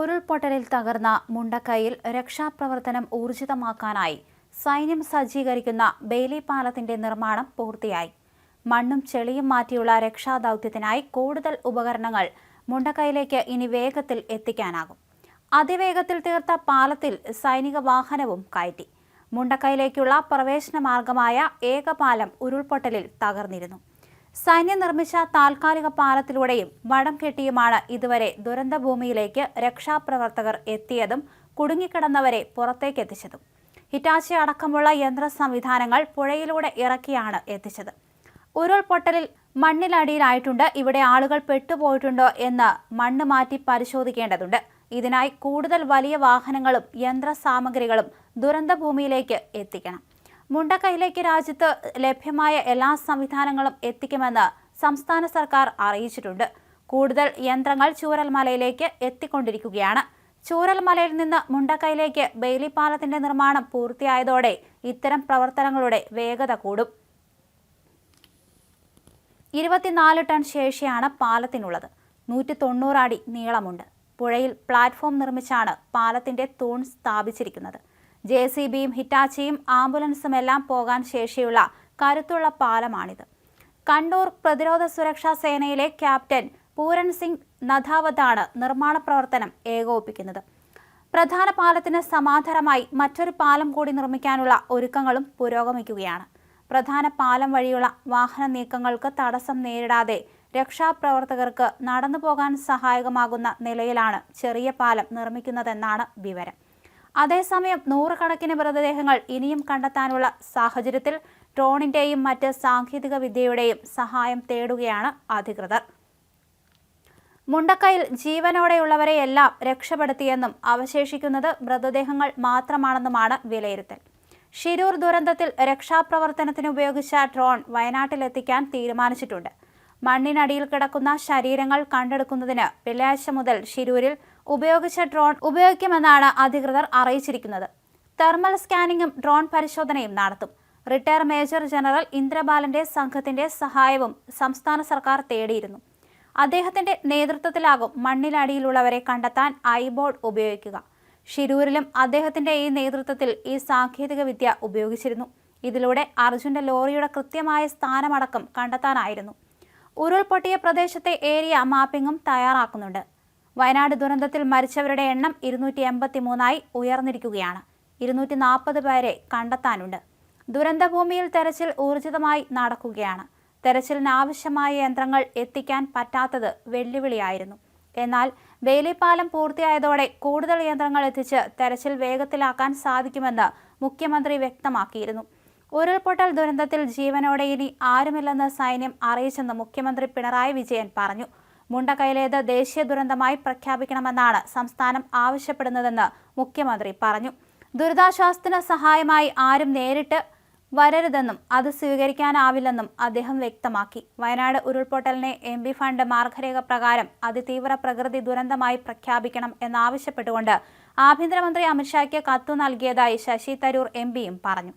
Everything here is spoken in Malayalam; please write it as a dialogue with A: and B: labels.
A: ഉരുൾപൊട്ടലിൽ തകർന്ന മുണ്ടക്കയിൽ രക്ഷാപ്രവർത്തനം ഊർജിതമാക്കാനായി സൈന്യം സജ്ജീകരിക്കുന്ന ബേലി പാലത്തിന്റെ നിർമ്മാണം പൂർത്തിയായി. മണ്ണും ചെളിയും മാറ്റിയുള്ള രക്ഷാദൗത്യത്തിനായി കൂടുതൽ ഉപകരണങ്ങൾ മുണ്ടക്കയിലേക്ക് ഇനി വേഗത്തിൽ എത്തിക്കാനാകും. അതിവേഗത്തിൽ തീർത്ത പാലത്തിൽ സൈനിക വാഹനവും കയറ്റി. മുണ്ടക്കയിലേക്കുള്ള പ്രവേശന മാർഗമായ ഏകപാലം ഉരുൾപൊട്ടലിൽ തകർന്നിരുന്നു. സൈന്യം നിർമ്മിച്ച താൽക്കാലിക പാലത്തിലൂടെയും വടം കെട്ടിയുമാണ് ഇതുവരെ ദുരന്തഭൂമിയിലേക്ക് രക്ഷാപ്രവർത്തകർ എത്തിയതും കുടുങ്ങിക്കിടന്നവരെ പുറത്തേക്കെത്തിച്ചതും ഹിറ്റാച്ചി അടക്കമുള്ള യന്ത്ര സംവിധാനങ്ങൾ പുഴയിലൂടെ ഇറക്കിയാണ് എത്തിച്ചത്. ഉരുൾപൊട്ടലിൽ മണ്ണിലടിയിലായിട്ടുണ്ട്. ഇവിടെ ആളുകൾ പെട്ടുപോയിട്ടുണ്ടോ എന്ന് മണ്ണ് മാറ്റി പരിശോധിക്കേണ്ടതുണ്ട്. ഇതിനായി കൂടുതൽ വലിയ വാഹനങ്ങളും യന്ത്ര സാമഗ്രികളും ദുരന്തഭൂമിയിലേക്ക് എത്തിക്കണം. മുണ്ടക്കൈയിലേക്ക് രാജ്യത്ത് ലഭ്യമായ എല്ലാ സംവിധാനങ്ങളും എത്തിക്കുമെന്ന് സംസ്ഥാന സർക്കാർ അറിയിച്ചിട്ടുണ്ട്. കൂടുതൽ യന്ത്രങ്ങൾ ചൂരൽമലയിലേക്ക് എത്തിക്കൊണ്ടിരിക്കുകയാണ്. ചൂരൽമലയിൽ നിന്ന് മുണ്ടക്കൈയിലേക്ക് ബെയിലിപ്പാലത്തിന്റെ നിർമ്മാണം പൂർത്തിയായതോടെ ഇത്തരം പ്രവർത്തനങ്ങളുടെ വേഗത കൂടും. ഇരുപത്തിനാല് ടൺ ശേഷിയാണ് പാലത്തിനുള്ളത്. നൂറ്റി തൊണ്ണൂറ് അടി നീളമുണ്ട്. പുഴയിൽ പ്ലാറ്റ്ഫോം നിർമ്മിച്ചാണ് പാലത്തിന്റെ തൂൺ സ്ഥാപിച്ചിരിക്കുന്നത്. ജെ സി ബിയും ഹിറ്റാച്ചിയും ആംബുലൻസും എല്ലാം പോകാൻ ശേഷിയുള്ള കരുത്തുള്ള പാലമാണിത്. കണ്ണൂർ പ്രതിരോധ സുരക്ഷാ സേനയിലെ ക്യാപ്റ്റൻ പൂരൻ സിംഗ് നഥാവത്താണ് നിർമ്മാണ പ്രവർത്തനം ഏകോപിപ്പിക്കുന്നത്. പ്രധാന പാലത്തിന് സമാന്തരമായി മറ്റൊരു പാലം കൂടി നിർമ്മിക്കാനുള്ള ഒരുക്കങ്ങളും പുരോഗമിക്കുകയാണ്. പ്രധാന പാലം വഴിയുള്ള വാഹന നീക്കങ്ങൾക്ക് തടസ്സം നേരിടാതെ രക്ഷാപ്രവർത്തകർക്ക് നടന്നു പോകാൻ സഹായകമാകുന്ന നിലയിലാണ് ചെറിയ പാലം നിർമ്മിക്കുന്നതെന്നാണ് വിവരം. അതേസമയം നൂറുകണക്കിന് മൃതദേഹങ്ങൾ ഇനിയും കണ്ടെത്താനുള്ള സാഹചര്യത്തിൽ ഡ്രോണിന്റെയും മറ്റ് സാങ്കേതിക വിദ്യയുടെയും സഹായം തേടുകയാണ് അധികൃതർ. മുണ്ടക്കയിൽ ജീവനോടെയുള്ളവരെയെല്ലാം രക്ഷപ്പെടുത്തിയെന്നും അവശേഷിക്കുന്നത് മൃതദേഹങ്ങൾ മാത്രമാണെന്നുമാണ് വിലയിരുത്തൽ. ഷിരൂർ ദുരന്തത്തിൽ രക്ഷാപ്രവർത്തനത്തിന് ഉപയോഗിച്ച ഡ്രോൺ വയനാട്ടിലെത്തിക്കാൻ തീരുമാനിച്ചിട്ടുണ്ട്. മണ്ണിനടിയിൽ കിടക്കുന്ന ശരീരങ്ങൾ കണ്ടെടുക്കുന്നതിന് വെള്ളിയാഴ്ച മുതൽ ഷിരൂരിൽ ഉപയോഗിച്ച ഡ്രോൺ ഉപയോഗിക്കുമെന്നാണ് അധികൃതർ അറിയിച്ചിരിക്കുന്നത്. തെർമൽ സ്കാനിങ്ങും ഡ്രോൺ പരിശോധനയും നടത്തും. റിട്ടയർ മേജർ ജനറൽ ഇന്ദ്രബാലന്റെ സംഘത്തിന്റെ സഹായവും സംസ്ഥാന സർക്കാർ തേടിയിരുന്നു. അദ്ദേഹത്തിന്റെ നേതൃത്വത്തിലാകും മണ്ണിനടിയിലുള്ളവരെ കണ്ടെത്താൻ ഐബോർഡ് ഉപയോഗിക്കുക. ഷിരൂരിലും അദ്ദേഹത്തിന്റെ ഈ നേതൃത്വത്തിൽ ഈ സാങ്കേതിക വിദ്യ ഉപയോഗിച്ചിരുന്നു. ഇതിലൂടെ അർജുന്റെ ലോറിയുടെ കൃത്യമായ സ്ഥാനമടക്കം കണ്ടെത്താനായിരുന്നു. ഉരുൾപൊട്ടിയ പ്രദേശത്തെ ഏരിയ മാപ്പിംഗും തയ്യാറാക്കുന്നുണ്ട്. വയനാട് ദുരന്തത്തിൽ മരിച്ചവരുടെ എണ്ണം ഇരുന്നൂറ്റി എൺപത്തി മൂന്നായി ഉയർന്നിരിക്കുകയാണ്. ഇരുന്നൂറ്റി നാൽപ്പത് പേരെ കണ്ടെത്താനുണ്ട്. ദുരന്തഭൂമിയിൽ തെരച്ചിൽ ഊർജിതമായി നടക്കുകയാണ്. തെരച്ചിലിന് ആവശ്യമായ യന്ത്രങ്ങൾ എത്തിക്കാൻ പറ്റാത്തത് വെല്ലുവിളിയായിരുന്നു. എന്നാൽ വേലിപ്പാലം പൂർത്തിയായതോടെ കൂടുതൽ യന്ത്രങ്ങൾ എത്തിച്ച് തെരച്ചിൽ വേഗത്തിലാക്കാൻ സാധിക്കുമെന്ന് മുഖ്യമന്ത്രി വ്യക്തമാക്കിയിരുന്നു. ഉരുൾപൊട്ടൽ ദുരന്തത്തിൽ ജീവനോടെ ഇനി ആരുമില്ലെന്ന് സൈന്യം അറിയിച്ചെന്ന് മുഖ്യമന്ത്രി പിണറായി വിജയൻ പറഞ്ഞു. മുണ്ടക്കൈലേത് ദേശീയ ദുരന്തമായി പ്രഖ്യാപിക്കണമെന്നാണ് സംസ്ഥാനം ആവശ്യപ്പെടുന്നതെന്ന് മുഖ്യമന്ത്രി പറഞ്ഞു. ദുരിതാശ്വാസത്തിന് സഹായമായി ആരും നേരിട്ട് വരരുതെന്നും അത് സ്വീകരിക്കാനാവില്ലെന്നും അദ്ദേഹം വ്യക്തമാക്കി. വയനാട് ഉരുൾപൊട്ടലിനെ എം പി ഫണ്ട് മാർഗരേഖ പ്രകാരം അതിതീവ്ര പ്രകൃതി ദുരന്തമായി പ്രഖ്യാപിക്കണം എന്നാവശ്യപ്പെട്ടുകൊണ്ട് ആഭ്യന്തരമന്ത്രി അമിത്ഷായ്ക്ക് കത്തു നൽകിയതായി ശശി തരൂർ എം പറഞ്ഞു.